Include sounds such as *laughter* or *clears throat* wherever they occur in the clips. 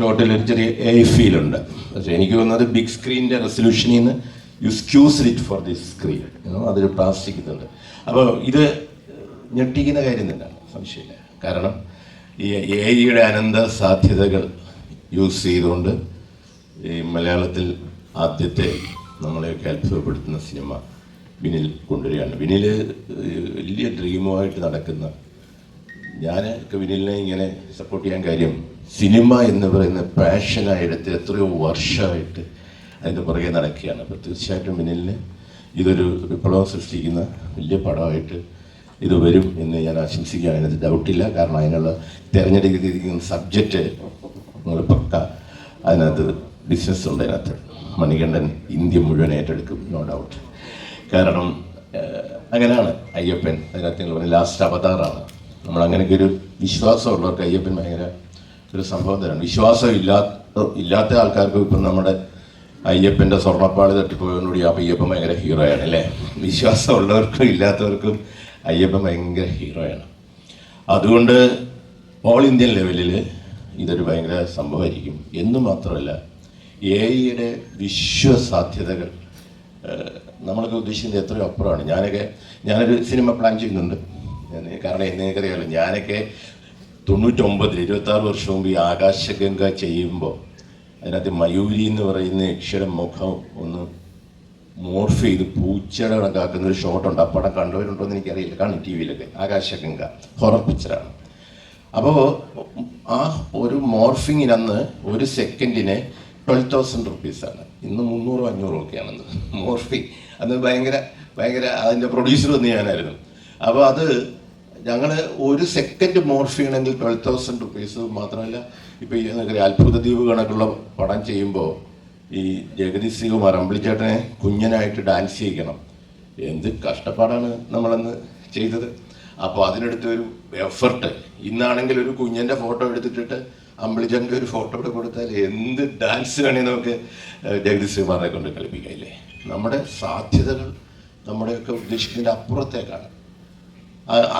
ഷോട്ടിൽ ഒരു ചെറിയ A feel ഉണ്ട്. പക്ഷേ എനിക്ക് തോന്നുന്നത് ബിഗ് സ്ക്രീനിന്റെ റെസൊല്യൂഷനിൽ നിന്ന് you squeeze it for this screen അതൊരു പ്ലാസ്റ്റിക് ഇതുണ്ട്. അപ്പോൾ ഇത് ഞെട്ടിക്കുന്ന കാര്യം തന്നെയാണ് സംശയമില്ല. കാരണം ഈ എ ഐയുടെ അനന്ത സാധ്യതകൾ യൂസ് ചെയ്തുകൊണ്ട് ഈ മലയാളത്തിൽ ആദ്യത്തെ നമ്മളെയൊക്കെ അത്ഭുതപ്പെടുത്തുന്ന സിനിമ വിനിൽ കൊണ്ടുവരികയാണ്. വിനിൽ വലിയ ഡ്രീമുമായിട്ട് നടക്കുന്ന ഞാൻ വിനിലിനെ ഇങ്ങനെ സപ്പോർട്ട് ചെയ്യാൻ കാര്യം സിനിമ എന്ന് പറയുന്ന പാഷനായെടുത്ത് എത്രയോ വർഷമായിട്ട് അതിന്റെ പുറകെ നടക്കുകയാണ്. അപ്പോൾ തീർച്ചയായിട്ടും മിനിലിന് ഇതൊരു വിപ്ലവം സൃഷ്ടിക്കുന്ന വലിയ പടമായിട്ട് ഇത് വരും എന്ന് ഞാൻ ആശംസിക്കുകയാണ്. അതിനകത്ത് ഡൗട്ടില്ല കാരണം അതിനുള്ള തിരഞ്ഞെടുക്കുന്ന സബ്ജക്റ്റ് നിങ്ങൾ പക്ക അതിനകത്ത് ബിസിനസ് ഉണ്ട് അതിനകത്ത്. മണികണ്ഠൻ ഇന്ത്യ മുഴുവൻ ഏറ്റെടുക്കും നോ ഡൗട്ട് കാരണം അങ്ങനെയാണ് അയ്യപ്പൻ. അതിനകത്ത് നിങ്ങൾ പറഞ്ഞ ലാസ്റ്റ് അവതാറാണ് നമ്മൾ അങ്ങനെയൊക്കെ ഒരു വിശ്വാസമുള്ളവർക്ക് അയ്യപ്പൻ ഭയങ്കര ഒരു സംഭവം തരാണ് വിശ്വാസം ഇല്ലാത്ത ഇല്ലാത്ത ആൾക്കാർക്ക് ഇപ്പം നമ്മുടെ അയ്യപ്പന്റെ സ്വർണപ്പാളി തട്ടിപ്പോയതോടുകൂടി ആ അയ്യപ്പൻ ഭയങ്കര ഹീറോയാണ് അല്ലേ? വിശ്വാസം ഉള്ളവർക്കും ഇല്ലാത്തവർക്കും അയ്യപ്പൻ ഭയങ്കര ഹീറോയാണ് അതുകൊണ്ട് ഓൾ ഇന്ത്യൻ ലെവലിൽ ഇതൊരു ഭയങ്കര സംഭവമായിരിക്കും. എന്ന് മാത്രമല്ല എ ഐയുടെ വിശ്വസാധ്യതകൾ നമ്മളൊക്കെ ഉദ്ദേശിക്കുന്നത് എത്രയോ അപ്പുറമാണ്. ഞാനൊക്കെ ഞാനൊരു സിനിമ പ്ലാൻ ചെയ്യുന്നുണ്ട്. കാരണം എന്നെ അറിയാമല്ലോ ഞാനൊക്കെ തൊണ്ണൂറ്റൊമ്പതിൽ ഇരുപത്താറ് വർഷം മുമ്പ് ഈ ആകാശഗംഗ ചെയ്യുമ്പോൾ അതിനകത്ത് മയൂരി എന്ന് പറയുന്ന യക്ഷയുടെ മുഖം ഒന്ന് മോർഫ് ചെയ്ത് പൂച്ചയുടെ കണക്കാക്കുന്ന ഒരു ഷോട്ടുണ്ട് ആ പടം കണ്ടവരുണ്ടോ എന്ന് എനിക്കറിയില്ല. കാണും ടി വിയിലൊക്കെ ആകാശഗംഗ ഹൊറർ പിക്ചറാണ് അപ്പോൾ ആ ഒരു മോർഫിങ്ങിന് അന്ന് ഒരു സെക്കൻഡിന് ട്വൽവ് തൗസൻഡ് റുപ്പീസാണ് ഇന്ന് മുന്നൂറോ അഞ്ഞൂറോ ഒക്കെയാണെന്ന്. *laughs* മോർഫിങ് അന്ന് ഭയങ്കര ഭയങ്കര അതിന്റെ പ്രൊഡ്യൂസർ വന്ന് ഞാനായിരുന്നു. അപ്പോൾ അത് ഞങ്ങൾ ഒരു സെക്കൻഡ് മോർഫ് ചെയ്യണമെങ്കിൽ ട്വൽവ് തൗസൻഡ് റുപ്പീസ് മാത്രമല്ല ഇപ്പോൾ ഈ അത്ഭുത ദ്വീപ് കണക്കുള്ള പടം ചെയ്യുമ്പോൾ ഈ ജഗതി ശ്രീകുമാർ അമ്പിളിച്ചേട്ടനെ കുഞ്ഞനായിട്ട് ഡാൻസ് ചെയ്യിക്കണം. എന്ത് കഷ്ടപ്പാടാണ് നമ്മളന്ന് ചെയ്തത്. അപ്പോൾ അതിനെടുത്ത ഒരു എഫർട്ട് ഇന്നാണെങ്കിൽ ഒരു കുഞ്ഞന്റെ ഫോട്ടോ എടുത്തിട്ടിട്ട് അമ്പിളിച്ചേട്ടന്റെ ഒരു ഫോട്ടോ കൂടെ കൊടുത്താൽ എന്ത് ഡാൻസ് വേണമെങ്കിൽ നമുക്ക് ജഗതി ശ്രീകുമാറിനെ കൊണ്ട് കളിപ്പിക്കാം ഇല്ലേ നമ്മുടെ സാധ്യതകൾ നമ്മുടെയൊക്കെ ഉദ്ദേശിക്കുന്നതിന്റെ അപ്പുറത്തേക്കാണ്.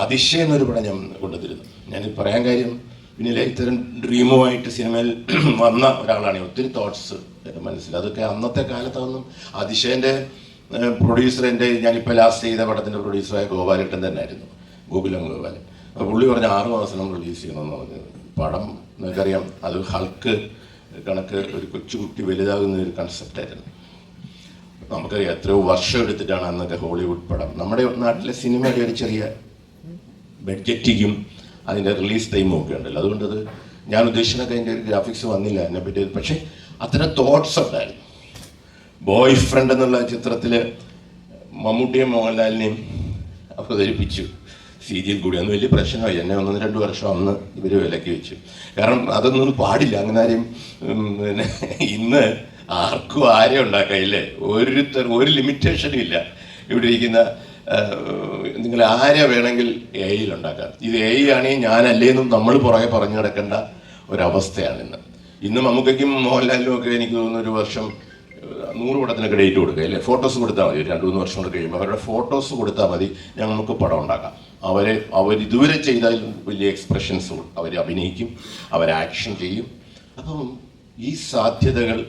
അതിശയം എന്നൊരു പടം ഞാൻ കൊണ്ടുവന്നിരുന്നു. ഞാൻ പറയാൻ കാര്യം പിന്നിലെ ഇത്തരം ഡ്രീമുമായിട്ട് സിനിമയിൽ *clears throat* വന്ന ഒരാളാണ്. ഒത്തിരി തോട്ട്സ് മനസ്സിൽ. അതൊക്കെ അന്നത്തെ കാലത്തൊന്നും അതിശയന്റെ പ്രൊഡ്യൂസർ എന്റെ ഞാനിപ്പോൾ ലാസ്റ്റ് ചെയ്ത പടത്തിന്റെ പ്രൊഡ്യൂസറായ ഗോപാലേട്ടൻ തന്നെ ആയിരുന്നു ഗോകുലം ഗോപാലൻ. അപ്പോൾ പുള്ളി പറഞ്ഞ ആറ് മാസം നമ്മൾ റിലീസ് ചെയ്യണമെന്ന് പറഞ്ഞത് പടം നിങ്ങൾക്കറിയാം. അത് ഹൾക്ക് കണക്ക് ഒരു കൊച്ചുകുട്ടി വലുതാകുന്ന ഒരു കൺസെപ്റ്റായിരുന്നു നമുക്കറിയാം എത്രയോ വർഷം എടുത്തിട്ടാണ് അന്നൊക്കെ ഹോളിവുഡ് പടം. നമ്മുടെ നാട്ടിലെ സിനിമയുടെ ഒരു ചെറിയ ബഡ്ജറ്റിക്കും അതിന്റെ റിലീസ് ടൈമും ഒക്കെ ഉണ്ടല്ലോ. അതുകൊണ്ട് അത് ഞാൻ ഉദ്ദേശിച്ചതൊക്കെ അതിന്റെ ഒരു ഗ്രാഫിക്സ് വന്നില്ല എന്നെ പറ്റി. പക്ഷേ അത്തരം തോട്ട്സ് ഉണ്ടായിരുന്നു. ബോയ് ഫ്രണ്ട് എന്നുള്ള ചിത്രത്തിൽ മമ്മൂട്ടിയും മോഹൻലാലിനെയും അവതരിപ്പിച്ചു. സി ജിയിൽ കൂടി. അന്ന് വലിയ പ്രശ്നമായി എന്നെ ഒന്നും രണ്ട് വർഷം അന്ന് ഇവർ വിലക്കി വെച്ചു. കാരണം അതൊന്നും പാടില്ല. അങ്ങനെ ആരെയും പിന്നെ ഇന്ന് ആർക്കും ആരെയും ഉണ്ടാക്കാം ഇല്ലേ? ഒരുത്തർ ഒരു ലിമിറ്റേഷനും ഇല്ല. ഇവിടെ ഇരിക്കുന്ന നിങ്ങൾ ആരെ വേണമെങ്കിൽ എ ഐയിൽ ഉണ്ടാക്കാം. ഇത് എ ഐ ആണെങ്കിൽ ഞാനല്ലേന്നും നമ്മൾ പുറകെ പറഞ്ഞു കിടക്കേണ്ട ഒരവസ്ഥയാണ് ഇന്ന് ഇന്ന് മമ്മൂക്കയ്ക്കും മോഹൻലാലിനും ഒക്കെ എനിക്ക് തോന്നുന്നു ഒരു വർഷം നൂറ് പടത്തിനൊക്കെ ഡേറ്റ് കൊടുക്കുക അല്ലേ? ഫോട്ടോസ് കൊടുത്താൽ മതി. രണ്ട് മൂന്ന് വർഷം കൂടെ കഴിയുമ്പോൾ അവരുടെ ഫോട്ടോസ് കൊടുത്താൽ മതി. ഞങ്ങൾക്ക് പടം ഉണ്ടാക്കാം. അവരെ അവർ ഇതുവരെ ചെയ്താലും വലിയ എക്സ്പ്രഷൻസ് അവർ അഭിനയിക്കും അവർ ആക്ഷൻ ചെയ്യും. അപ്പം ഈ സാധ്യതകൾ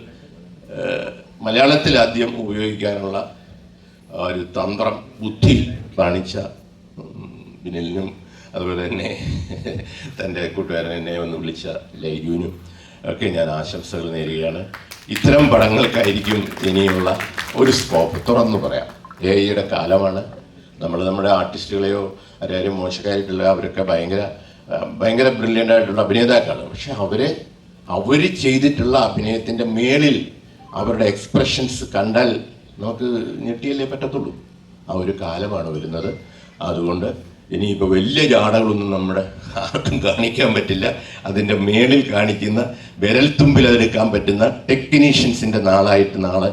മലയാളത്തിൽ ആദ്യം ഉപയോഗിക്കാനുള്ള ഒരു തന്ത്രം ബുദ്ധി കാണിച്ച ബിനലിനും അതുപോലെ തന്നെ തന്റെ കൂട്ടുകാരൻ എന്നെ ഒന്ന് വിളിച്ച ലൈജുവിനും ഒക്കെ ഞാൻ ആശംസകൾ നേരുകയാണ്. ഇത്തരം പടങ്ങൾക്കായിരിക്കും ഇനിയുള്ള ഒരു സ്കോപ്പ് തുറന്നു പറയാം. എ ഐയുടെ കാലമാണ്. നമ്മൾ നമ്മുടെ ആർട്ടിസ്റ്റുകളെയോ ആരെയും മോശക്കാരായിട്ടുള്ള അവരൊക്കെ ഭയങ്കര ഭയങ്കര ബ്രില്യന്റ് ആയിട്ടുള്ള അഭിനേതാക്കളാണ്. പക്ഷെ അവരെ അവർ ചെയ്തിട്ടുള്ള അഭിനയത്തിന്റെ മേളിൽ അവരുടെ എക്സ്പ്രഷൻസ് കണ്ടാൽ നമുക്ക് ഞെട്ടിയല്ലേ പറ്റത്തുള്ളൂ. ആ ഒരു കാലമാണ് വരുന്നത്. അതുകൊണ്ട് ഇനിയിപ്പോൾ വലിയ ജാടകളൊന്നും നമ്മുടെ ആർക്കും കാണിക്കാൻ പറ്റില്ല. അതിന്റെ മേളിൽ കാണിക്കുന്ന വിരൽത്തുമ്പിൽ അതെടുക്കാൻ പറ്റുന്ന ടെക്നീഷ്യൻസിന്റെ നാളായിട്ട് നാളെ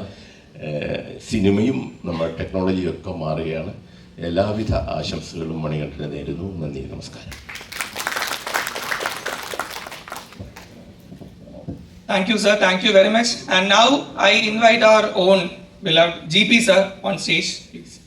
സിനിമയും നമ്മുടെ ടെക്നോളജിയും ഒക്കെ മാറുകയാണ്. എല്ലാവിധ ആശംസകളും മണികണ്ഠന് നേരുന്നു. നന്ദി നമസ്കാരം. Thank you, sir. Thank you very much. And now I invite our own beloved GP sir on stage, please.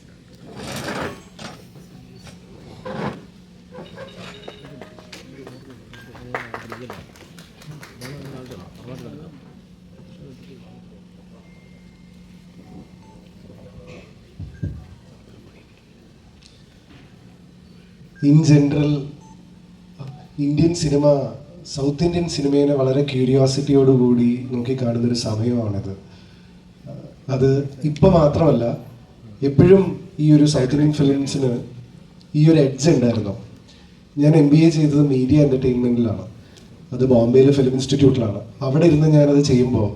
In general Indian cinema south Indian സിനിമയെ വളരെ ക്യൂരിയോസിറ്റിയോടുകൂടി നോക്കി കാണുന്നൊരു സമയമാണിത് അത് ഇപ്പം മാത്രമല്ല എപ്പോഴും ഈ ഒരു സൗത്ത് ഇന്ത്യൻ ഫിലിംസിന് ഈ ഒരു എഡ്ജ് ഉണ്ടായിരുന്നു. ഞാൻ എം ബി എ ചെയ്തത് മീഡിയ എന്റർടൈൻമെന്റിലാണ് അത് ബോംബെയിലെ ഫിലിം ഇൻസ്റ്റിറ്റ്യൂട്ടിലാണ് അവിടെ ഇരുന്ന് ഞാനത് ചെയ്യുമ്പോൾ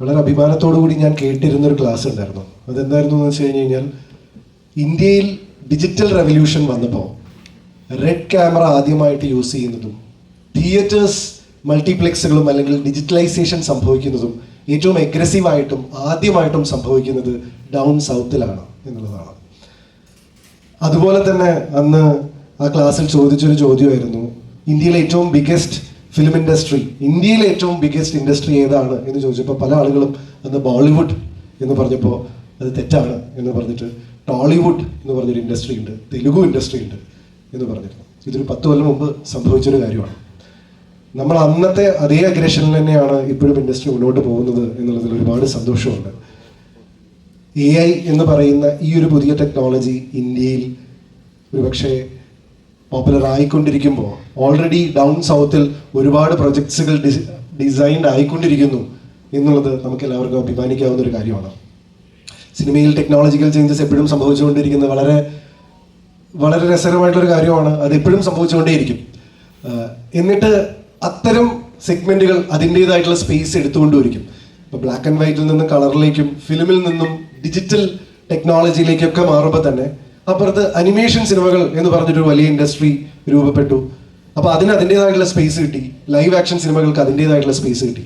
വളരെ അഭിമാനത്തോടു കൂടി ഞാൻ കേട്ടിരുന്ന ഒരു ക്ലാസ് ഉണ്ടായിരുന്നു. അതെന്തായിരുന്നു എന്ന് വെച്ച് കഴിഞ്ഞ് കഴിഞ്ഞാൽ ഇന്ത്യയിൽ ഡിജിറ്റൽ റെവല്യൂഷൻ വന്നപ്പോൾ റെഡ് ക്യാമറ ആദ്യമായിട്ട് യൂസ് ചെയ്യുന്നതും തിയേറ്റേഴ്സ് മൾട്ടിപ്ലെക്സുകളും അല്ലെങ്കിൽ ഡിജിറ്റലൈസേഷൻ സംഭവിക്കുന്നതും ഏറ്റവും അഗ്രസീവായിട്ടും ആദ്യമായിട്ടും സംഭവിക്കുന്നത് ഡൗൺ സൗത്തിലാണ് എന്നുള്ളതാണ്. അതുപോലെ തന്നെ അന്ന് ആ ക്ലാസ്സിൽ ചോദിച്ചൊരു ചോദ്യമായിരുന്നു ഇന്ത്യയിലെ ഏറ്റവും ബിഗ്ഗസ്റ്റ് ഫിലിം ഇൻഡസ്ട്രി ഇന്ത്യയിലെ ഏറ്റവും ബിഗ്ഗസ്റ്റ് ഇൻഡസ്ട്രി ഏതാണ് എന്ന് ചോദിച്ചപ്പോൾ പല ആളുകളും അന്ന് ബോളിവുഡ് എന്ന് പറഞ്ഞപ്പോൾ അത് തെറ്റാണ് എന്ന് പറഞ്ഞിട്ട് ടോളിവുഡ് എന്ന് പറഞ്ഞൊരു ഇൻഡസ്ട്രി ഉണ്ട് തെലുഗു ഇൻഡസ്ട്രി ഉണ്ട് എന്ന് പറഞ്ഞിരുന്നു. ഇതൊരു പത്ത് കൊല്ലം മുമ്പ് സംഭവിച്ചൊരു കാര്യമാണ്. നമ്മൾ അന്നത്തെ അതേ അഗ്രഷനിൽ തന്നെയാണ് ഇപ്പോഴും ഇൻഡസ്ട്രി മുന്നോട്ട് പോകുന്നത് എന്നുള്ളതിൽ ഒരുപാട് സന്തോഷമുണ്ട്. എ ഐ എന്ന് പറയുന്ന ഈ ഒരു പുതിയ ടെക്നോളജി ഇന്ത്യയിൽ ഒരുപക്ഷെ പോപ്പുലർ ആയിക്കൊണ്ടിരിക്കുമ്പോൾ ഓൾറെഡി ഡൗൺ സൗത്തിൽ ഒരുപാട് പ്രൊജക്ട്സുകൾ ഡിസൈൻഡ് ആയിക്കൊണ്ടിരിക്കുന്നു എന്നുള്ളത് നമുക്ക് എല്ലാവർക്കും അഭിമാനിക്കാവുന്ന ഒരു കാര്യമാണ്. സിനിമയിൽ ടെക്നോളജിക്കൽ ചേഞ്ചസ് എപ്പോഴും സംഭവിച്ചുകൊണ്ടിരിക്കുന്നത് വളരെ വളരെ രസകരമായിട്ടുള്ളൊരു കാര്യമാണ്. അത് എപ്പോഴും സംഭവിച്ചുകൊണ്ടേയിരിക്കും. എന്നിട്ട് അത്തരം സെഗ്മെന്റുകൾ അതിന്റെതായിട്ടുള്ള സ്പേസ് എടുത്തുകൊണ്ടിരിക്കും ഇപ്പോൾ ബ്ലാക്ക് ആൻഡ് വൈറ്റിൽ നിന്ന് കളറിലേക്കും ഫിലിമിൽ നിന്നും ഡിജിറ്റൽ ടെക്നോളജിയിലേക്കൊക്കെ മാറുമ്പോൾ തന്നെ അപ്പുറത്ത് അനിമേഷൻ സിനിമകൾ എന്ന് പറഞ്ഞൊരു വലിയ ഇൻഡസ്ട്രി രൂപപ്പെട്ടു. അപ്പോൾ അതിന് അതിന്റെതായിട്ടുള്ള സ്പേസ് കിട്ടി. ലൈവ് ആക്ഷൻ സിനിമകൾക്ക് അതിന്റെതായിട്ടുള്ള സ്പേസ് കിട്ടി.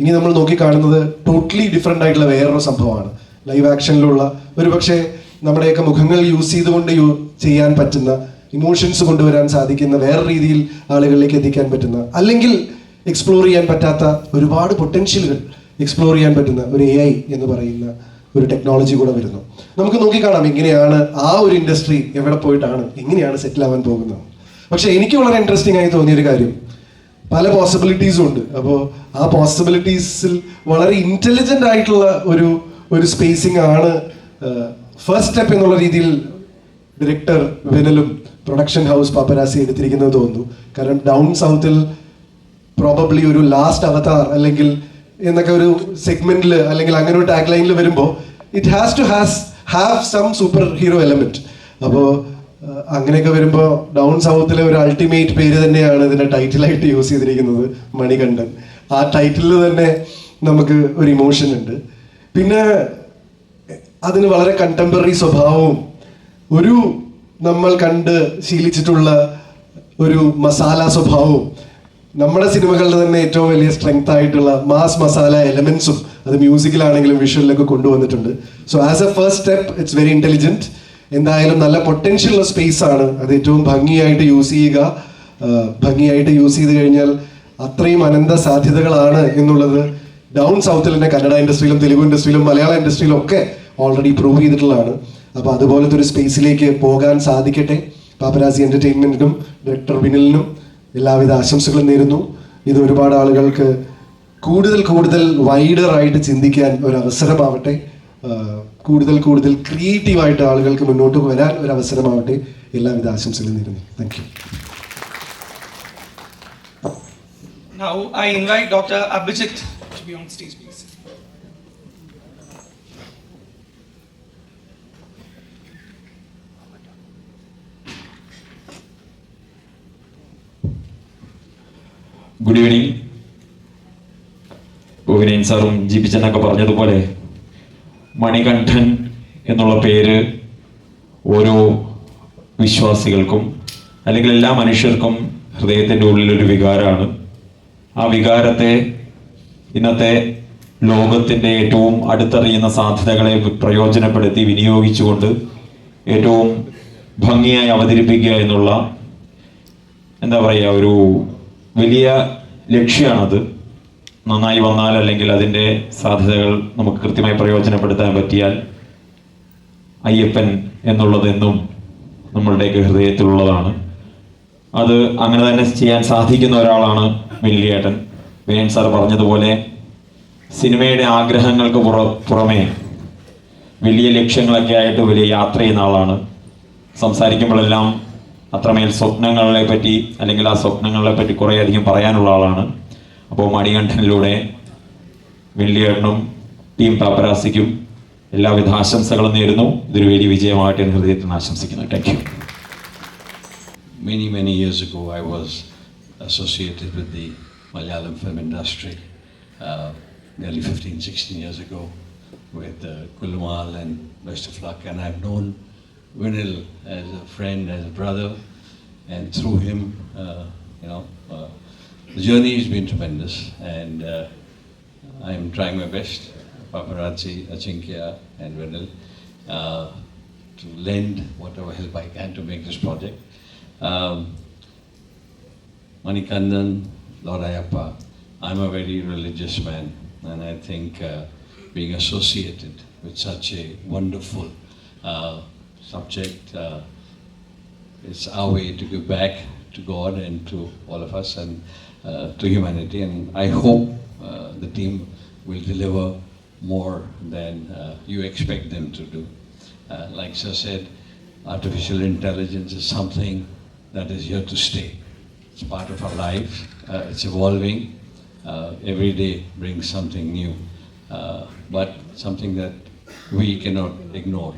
ഇനി നമ്മൾ നോക്കി കാണുന്നത് ടോട്ടലി ഡിഫറെന്റ് ആയിട്ടുള്ള വേറൊരു സംഭവമാണ്. ലൈവ് ആക്ഷനിലുള്ള ഒരുപക്ഷെ നമ്മുടെയൊക്കെ മുഖങ്ങൾ യൂസ് ചെയ്തുകൊണ്ട് യൂ ചെയ്യാൻ പറ്റുന്ന ഇമോഷൻസ് കൊണ്ടുവരാൻ സാധിക്കുന്ന വേറെ രീതിയിൽ ആളുകളിലേക്ക് എത്തിക്കാൻ പറ്റുന്ന അല്ലെങ്കിൽ എക്സ്പ്ലോർ ചെയ്യാൻ പറ്റാത്ത ഒരുപാട് പൊട്ടൻഷ്യലുകൾ എക്സ്പ്ലോർ ചെയ്യാൻ പറ്റുന്ന ഒരു എ ഐ എന്ന് പറയുന്ന ഒരു ടെക്നോളജി കൂടെ വരുന്നു. നമുക്ക് നോക്കിക്കാണാം എങ്ങനെയാണ് ആ ഒരു ഇൻഡസ്ട്രി എവിടെ പോയിട്ടാണ് എങ്ങനെയാണ് സെറ്റിൽ ആവാൻ പോകുന്നത്. പക്ഷെ എനിക്ക് വളരെ ഇൻട്രസ്റ്റിംഗ് ആയി തോന്നിയൊരു കാര്യം പല പോസിബിലിറ്റീസും ഉണ്ട്. അപ്പോൾ ആ പോസിബിലിറ്റീസിൽ വളരെ ഇന്റലിജന്റ് ആയിട്ടുള്ള ഒരു ഒരു സ്പേസിംഗ് ആണ് ഫസ്റ്റ് സ്റ്റെപ്പ് എന്നുള്ള രീതിയിൽ ഡയറക്ടർ വിനലും പ്രൊഡക്ഷൻ ഹൗസ് പാപ്പരാസി എടുത്തിരിക്കുന്നത് തോന്നുന്നു. കാരണം ഡൗൺ സൗത്തിൽ പ്രോബബ്ലി ഒരു ലാസ്റ്റ് അവതാർ അല്ലെങ്കിൽ എന്നൊക്കെ ഒരു സെഗ്മെന്റിൽ അല്ലെങ്കിൽ അങ്ങനെ ഒരു ടാഗ് ലൈനിൽ വരുമ്പോൾ it has to has have some super hero element അപ്പോൾ അങ്ങനെയൊക്കെ വരുമ്പോൾ ഡൗൺ സൗത്തിലെ ഒരു അൾട്ടിമേറ്റ് പേര് തന്നെയാണ് ഇതിന്റെ ടൈറ്റിലായിട്ട് യൂസ് ചെയ്തിരിക്കുന്നത് മണികണ്ഠൻ. ആ ടൈറ്റിലിൽ തന്നെ നമുക്ക് ഒരു ഇമോഷൻ ഉണ്ട്. പിന്നെ അതിന് വളരെ കണ്ടംപററി സ്വഭാവവും ഒരു നമ്മൾ കണ്ട് ശീലിച്ചിട്ടുള്ള ഒരു മസാല സ്വഭാവവും നമ്മുടെ സിനിമകളുടെ തന്നെ ഏറ്റവും വലിയ സ്ട്രെങ്ത് ആയിട്ടുള്ള മാസ് മസാല എലമെന്റ്സും അത് മ്യൂസിക്കിലാണെങ്കിലും വിഷ്വലിലൊക്കെ കൊണ്ടുവന്നിട്ടുണ്ട്. So as a first step it's very intelligent എന്തായാലും നല്ല പൊട്ടൻഷ്യൽ ഉള്ള സ്പേസ് ആണ് അത് ഏറ്റവും ഭംഗിയായിട്ട് യൂസ് ചെയ്യുക. ഭംഗിയായിട്ട് യൂസ് ചെയ്ത് കഴിഞ്ഞാൽ അത്രയും അനന്ത സാധ്യതകളാണ് എന്നുള്ളത് ഡൗൺ സൗത്തിൽ തന്നെ കന്നഡ ഇൻഡസ്ട്രിയിലും തെലുഗു ഇൻഡസ്ട്രിയിലും മലയാള ഇൻഡസ്ട്രിയിലും ഒക്കെ ഓൾറെഡി പ്രൂവ് ചെയ്തിട്ടുള്ളതാണ്. അപ്പോൾ അതുപോലത്തെ ഒരു സ്പേസിലേക്ക് പോകാൻ സാധിക്കട്ടെ. പാപ്പരാസി എന്റർടൈൻമെന്റിനും ഡയറക്ടർ വിനിലിനും എല്ലാവിധ ആശംസകളും നേരുന്നു. ഇത് ഒരുപാട് ആളുകൾക്ക് കൂടുതൽ കൂടുതൽ വൈഡർ ആയിട്ട് ചിന്തിക്കാൻ ഒരു അവസരമാവട്ടെ. കൂടുതൽ കൂടുതൽ ക്രിയേറ്റീവായിട്ട് ആളുകൾക്ക് മുന്നോട്ട് വരാൻ ഒരു അവസരമാവട്ടെ. എല്ലാവിധ ആശംസകളും നേരുന്നു. Thank you Now I invite Dr. Abhijit to be on stage, please. Good evening ഗോവിനയൻ സാറും ജി പി ചെന്നൊക്കെ പറഞ്ഞതുപോലെ മണികണ്ഠൻ എന്നുള്ള പേര് ഓരോ വിശ്വാസികൾക്കും അല്ലെങ്കിൽ എല്ലാ മനുഷ്യർക്കും ഹൃദയത്തിന്റെ ഉള്ളിലൊരു വികാരമാണ്. ആ വികാരത്തെ ഇന്നത്തെ ലോകത്തിന്റെ ഏറ്റവും അടുത്തറിയുന്ന സാധ്യതകളെ പ്രയോജനപ്പെടുത്തി വിനിയോഗിച്ചുകൊണ്ട് ഏറ്റവും ഭംഗിയായി അവതരിപ്പിക്കുക എന്നുള്ള എന്താ പറയുക ഒരു വലിയ ലക്ഷ്യമാണത്. നന്നായി വന്നാൽ അല്ലെങ്കിൽ അതിന്റെ സാധ്യതകൾ നമുക്ക് കൃത്യമായി പ്രയോജനപ്പെടുത്താൻ പറ്റിയാൽ അയ്യപ്പൻ എന്നുള്ളത് എന്നും നമ്മളുടെയൊക്കെ ഹൃദയത്തിലുള്ളതാണ്. അത് അങ്ങനെ തന്നെ ചെയ്യാൻ സാധിക്കുന്ന ഒരാളാണ് വെള്ളിയേട്ടൻ. വേൻ സാർ പറഞ്ഞതുപോലെ സിനിമയുടെ ആഗ്രഹങ്ങൾക്ക് പുറ പുറമേ വലിയ ലക്ഷ്യങ്ങളൊക്കെ ആയിട്ട് വലിയ യാത്ര ചെയ്യുന്ന ആളാണ്. സംസാരിക്കുമ്പോഴെല്ലാം അത്രമേൽ സ്വപ്നങ്ങളെ പറ്റി അല്ലെങ്കിൽ ആ സ്വപ്നങ്ങളെ പറ്റി കുറേയധികം പറയാനുള്ള ആളാണ്. അപ്പോൾ മണികണ്ഠനിലൂടെ വെള്ളിയേട്ടനും ടീം പാപ്പരാസിക്കും എല്ലാവിധ ആശംസകളും നേരുന്നു. ഇതൊരു വലിയ വിജയമാകട്ടെ എന്ന് ഹൃദയത്തിൽ നിന്ന് ആശംസിക്കുന്നു thank you many many ago, I was associated with the Malayalam film industry, uh, nearly 15, 16 years ago, with uh, Kulmal and Best of Luck. And I've known Vinil as a friend, as a brother, and through him, uh, you know, uh, the journey has been tremendous. And uh, I'm trying my best, paparazzi, Achinkya, and Vinil, uh, to lend whatever help I can to make this project. Um, Manikandan, Lord Ayappa, I'm a very religious man, and I think uh, being associated with such a wonderful uh, subject, uh, it's our way to give back to God and to all of us and uh, to humanity. And I hope uh, the team will deliver more than uh, you expect them to do. Uh, like Sir said, artificial intelligence is something that is here to stay. It's part of our life. Uh, it's evolving. Uh, every day brings something new, but something that we cannot ignore.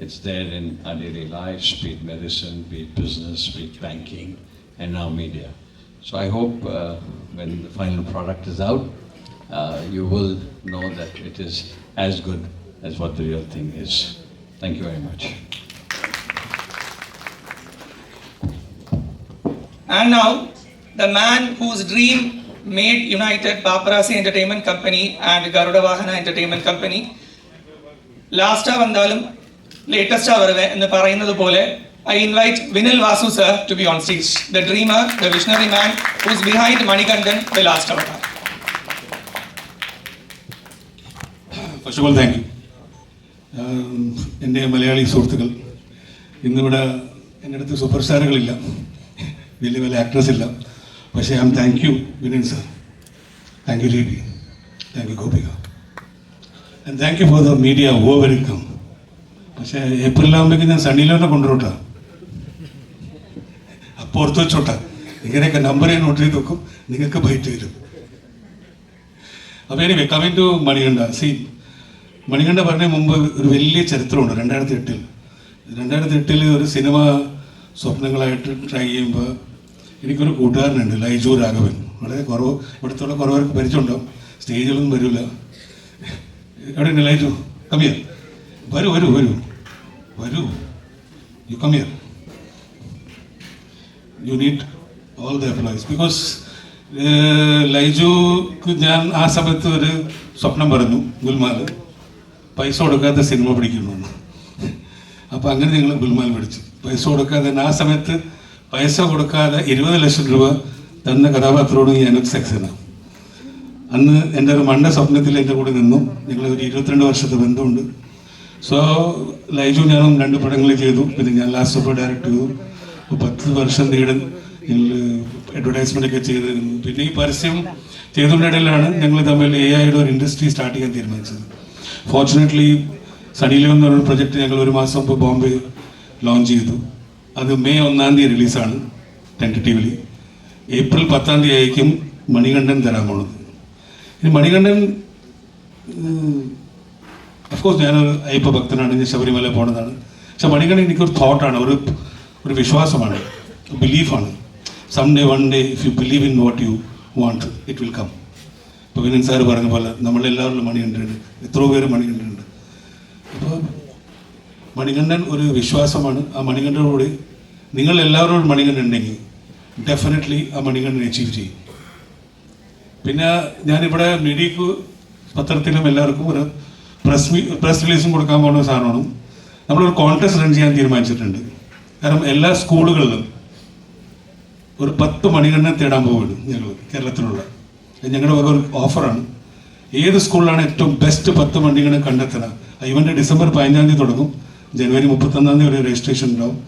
It's there in our daily life, be it medicine, be it business, be it banking, and now media. So I hope uh, when the final product is out, uh, you will know that it is as good as what the real thing is. Thank you very much. And now, the man whose dream made united Paparazzi Entertainment Company and Garuda Vahana Entertainment Company. Last வந்தாலும் ലേറ്റസ്റ്റാ അവർ എന്ന് പറയുന്നത് പോലെ I invite Vinil Vasu sir to be on stage the dreamer the visionary man who's behind Manikandan the last our first of all thank you എന്റെ മലയാളി സുഹൃത്തുക്കൾ ഇന്നിവിടെ എന്റെ അടുത്ത് super സ്റ്റാറുകളില്ല വലിയ വലിയ ആക്ട്രസ് ഇല്ല. പക്ഷേ I am thank you Vinan sir thank you Ravi thank you Gopika and thank you for the media over come പക്ഷേ ഏപ്രിലാകുമ്പോഴേക്കും ഞാൻ സണ്ണിലോനെ കൊണ്ടുവരട്ടാ. അപ്പോൾ ഓർത്ത് വെച്ചോട്ടാ. ഇങ്ങനെയൊക്കെ നമ്പർ ഞാൻ നോട്ട് ചെയ്ത് വെക്കും. നിങ്ങൾക്ക് ബൈറ്റ് വരും. അപ്പോൾ anyway coming to Manikanta. C Manikanta പറഞ്ഞ മുമ്പ് ഒരു വലിയ ചരിത്രമുണ്ട് രണ്ടായിരത്തി എട്ടിൽ രണ്ടായിരത്തി എട്ടിൽ ഒരു സിനിമ സ്വപ്നങ്ങളായിട്ട് ട്രൈ ചെയ്യുമ്പോൾ എനിക്കൊരു കൂട്ടുകാരനുണ്ട് ലൈജു രാഘവൻ. വളരെ കുറവ് ഇവിടുത്തുള്ള കുറവർക്ക് പരിചയമുണ്ടാവും. സ്റ്റേജിലൊന്നും വരില്ല എവിടെയുണ്ട് ലൈജു? കമ്മിയാ വരൂ വരൂ വരൂ. വരൂ you come here you need all the employees because ലൈജുക്ക് ഞാൻ ആ സമയത്ത് ഒരു സ്വപ്നം പറഞ്ഞു ഗുൽമാൽ പൈസ കൊടുക്കാതെ സിനിമ പിടിക്കണമെന്ന് അപ്പോൾ അങ്ങനെ ഞങ്ങൾ ഗുൽമാൽ പിടിച്ചു. പൈസ കൊടുക്കാതെ ആ സമയത്ത് പൈസ കൊടുക്കാതെ ഇരുപത് ലക്ഷം രൂപ തന്ന കഥാപാത്രത്തോട് ഞാനൊരു സെക്സനാണ് അന്ന് എന്റെ ഒരു മണ്ട സ്വപ്നത്തിൽ എന്റെ കൂടെ നിന്നു. ഞങ്ങൾ ഒരു ഇരുപത്തിരണ്ട് വർഷത്തെ ബന്ധമുണ്ട്. സോ ലൈജു ഞാനും രണ്ട് പടങ്ങൾ ചെയ്തു. പിന്നെ ഞാൻ ലാസ്റ്റ് ഓഫ് ഡയറക്റ്റ് ചെയ്തു. പത്ത് വർഷം നീടൻ ഞങ്ങൾ അഡ്വർടൈസ്മെന്റ് ഒക്കെ ചെയ്തിരുന്നു. പിന്നെ ഈ പരസ്യം ചെയ്തുകൊണ്ടിടയിലാണ് ഞങ്ങൾ തമ്മിൽ എ ഐയുടെ ഒരു ഇൻഡസ്ട്രി സ്റ്റാർട്ട് ചെയ്യാൻ തീരുമാനിച്ചത്. ഫോർച്ചുനേറ്റ്ലി സണിയിലെ എന്ന് പറയുന്ന പ്രൊജക്റ്റ് ഞങ്ങൾ ഒരു മാസം മുമ്പ് ബോംബെ ലോഞ്ച് ചെയ്തു. അത് മെയ് ഒന്നാം തീയതി റിലീസാണ് ടെന്റേറ്റീവ്ലി ഏപ്രിൽ പത്താം തീയതി ആയിരിക്കും മണികണ്ഠൻ തരാൻ ഇനി മണികണ്ഠൻ അഫ്കോഴ്സ് ഞാനൊരു അയ്യപ്പ ഭക്തനാണ് ഞാൻ ശബരിമല പോണതാണ് പക്ഷെ മണികണ്ഠൻ എനിക്കൊരു തോട്ടാണ് ഒരു ഒരു വിശ്വാസമാണ്. ബിലീഫാണ് some day one day if you believe in what you want it will come ഇപ്പോൾ വിനൻ സാർ പറഞ്ഞ പോലെ നമ്മളെല്ലാവരിലും മണികണ്ഠനുണ്ട്. എത്രയോ പേര് മണികണ്ഠനുണ്ട്. അപ്പോൾ മണികണ്ഠൻ ഒരു വിശ്വാസമാണ്. ആ മണികണ്ഠനോട് നിങ്ങൾ എല്ലാവരോടും മണികണ്ഠൻ ഉണ്ടെങ്കിൽ ഡെഫിനറ്റ്ലി ആ മണികണ്ഠൻ അച്ചീവ് ചെയ്യും. പിന്നെ ഞാനിവിടെ മീഡിയക്ക് പത്രത്തിലും എല്ലാവർക്കും ഒരു പ്രസ് പ്രസ് റിലീസും കൊടുക്കാൻ പോകുന്ന സാധനമാണ്. നമ്മളൊരു കോൺടെസ്റ്റ് റൺ ചെയ്യാൻ തീരുമാനിച്ചിട്ടുണ്ട്. കാരണം എല്ലാ സ്കൂളുകളിലും ഒരു പത്ത് മണികണ്ഠൻ തേടാൻ പോകുന്നു ഞങ്ങൾ കേരളത്തിലുള്ള. ഞങ്ങളുടെ ഒരു ഓഫറാണ് ഏത് സ്കൂളിലാണ് ഏറ്റവും ബെസ്റ്റ് പത്ത് കണ്ടെത്തുന്നത് കണ്ടെത്തുക? ഇവന്റെ ഡിസംബർ പതിനഞ്ചാം തീയതി തുടങ്ങും. ജനുവരി മുപ്പത്തൊന്നാം തീയതി ഒരു രജിസ്ട്രേഷൻ ഉണ്ടാവും.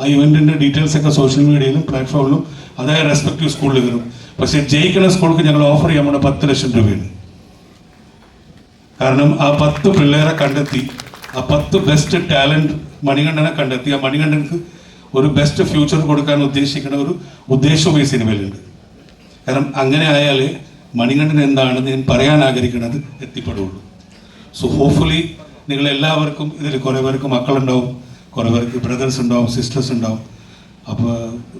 ആ ഇവന്റിന്റെ ഡീറ്റെയിൽസ് ഒക്കെ സോഷ്യൽ മീഡിയയിലും പ്ലാറ്റ്ഫോമിലും അതായത് റെസ്പെക്റ്റീവ് സ്കൂളിൽ വരും. പക്ഷേ ജയിക്കുന്ന സ്കൂൾക്ക് ഞങ്ങൾ ഓഫർ ചെയ്യാൻ പത്ത് ലക്ഷം രൂപയാണ്. കാരണം ആ പത്ത് പിള്ളേരെ കണ്ടെത്തി ആ പത്ത് ബെസ്റ്റ് ടാലന്റ് മണികണ്ഠനെ കണ്ടെത്തി. ആ മണികണ്ഠനക്ക് ഒരു ബെസ്റ്റ് ഫ്യൂച്ചർ കൊടുക്കാൻ ഉദ്ദേശിക്കുന്ന ഒരു ഉദ്ദേശവും ഈ സിനിമയിലുണ്ട്. കാരണം അങ്ങനെ ആയാലേ മണികണ്ഠൻ എന്താണെന്ന് ഞാൻ പറയാൻ ആഗ്രഹിക്കുന്നത് എത്തിപ്പെടുള്ളൂ. സോ ഹോപ്പ്ഫുള്ളി നിങ്ങൾ എല്ലാവർക്കും ഇതിൽ കുറേ പേർക്ക് മക്കളുണ്ടാവും കുറേ പേർക്ക് ബ്രദേഴ്സ് ഉണ്ടാവും സിസ്റ്റേഴ്സ് ഉണ്ടാവും. അപ്പോൾ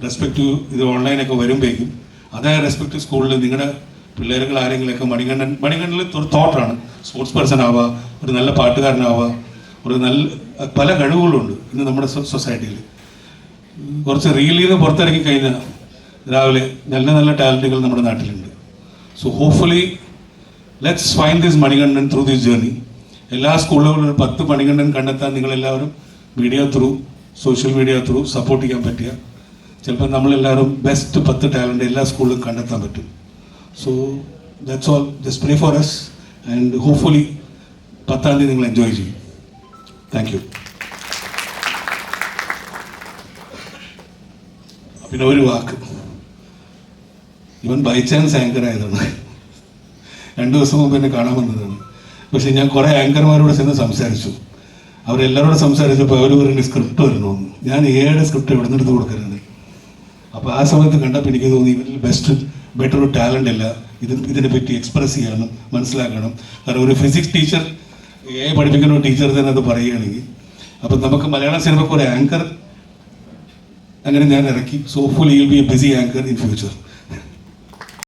റെസ്പെക്റ്റീവ് ഇത് ഓൺലൈനൊക്കെ വരുമ്പോഴേക്കും അതേ റെസ്പെക്റ്റീവ് സ്കൂളിൽ നിങ്ങളുടെ പിള്ളേരുകൾ ആരെങ്കിലുമൊക്കെ മണികണ്ഠൻ മണികണ്ഠനിൽ ഒരു തോട്ടാണ് സ്പോർട്സ് പേഴ്സൺ ആവുക ഒരു നല്ല പാട്ടുകാരനാവുക ഒരു നല്ല പല കഴിവുകളുണ്ട് ഇന്ന് നമ്മുടെ സൊസൈറ്റിയിൽ കുറച്ച് റീലിൽ നിന്ന് പുറത്തിറങ്ങി കഴിഞ്ഞാൽ രാവിലെ നല്ല നല്ല ടാലന്റുകൾ നമ്മുടെ നാട്ടിലുണ്ട്. So hopefully let's find this Manikandan through this journey എല്ലാ സ്കൂളുകളിലും ഒരു പത്ത് മണികണ്ഠൻ കണ്ടെത്താൻ നിങ്ങളെല്ലാവരും media through social media through support ചെയ്യാൻ പറ്റിയ ചിലപ്പോൾ നമ്മളെല്ലാവരും ബെസ്റ്റ് പത്ത് ടാലന്റ് എല്ലാ സ്കൂളിലും കണ്ടെത്താൻ പറ്റും. So that's all just pray for us and hopefully പത്താം തീയതി നിങ്ങൾ എൻജോയ് ചെയ്യും. താങ്ക് യു പിന്നെ ഒരു വാക്ക്. ഇവൻ ബൈ ചാൻസ് ആങ്കർ ആയതാണ്. രണ്ടു ദിവസം മുമ്പ് എന്നെ കാണാൻ വന്നതാണ്. പക്ഷെ ഞാൻ കുറേ ആങ്കർമാരോട് ചെന്ന് സംസാരിച്ചു. അവരെല്ലാവരോടും സംസാരിച്ചപ്പോൾ അവർ പറയുന്ന സ്ക്രിപ്റ്റ് വരണോ ഞാൻ ഏഴ് സ്ക്രിപ്റ്റ് എവിടെ നിന്ന് എടുത്ത് കൊടുക്കരുത് അപ്പോൾ ആ സമയത്ത് കണ്ടപ്പോൾ എനിക്ക് തോന്നി ഇവരിൽ ബെസ്റ്റ് ബെറ്റർ ടാലന്റ് അല്ല. ഇത് ഇതിനെ പറ്റി എക്സ്പ്രസ് ചെയ്യണം മനസ്സിലാക്കണം. കാരണം ഒരു ഫിസിക്സ് ടീച്ചർ എ പഠിപ്പിക്കുന്ന ഒരു ടീച്ചർ തന്നെ അത് പറയുകയാണെങ്കിൽ അപ്പം നമുക്ക് മലയാള സിനിമയ്ക്ക് ഒരു ആങ്കർ അങ്ങനെ ഞാൻ ഇറക്കി. Hopefully you be a busy anchor in future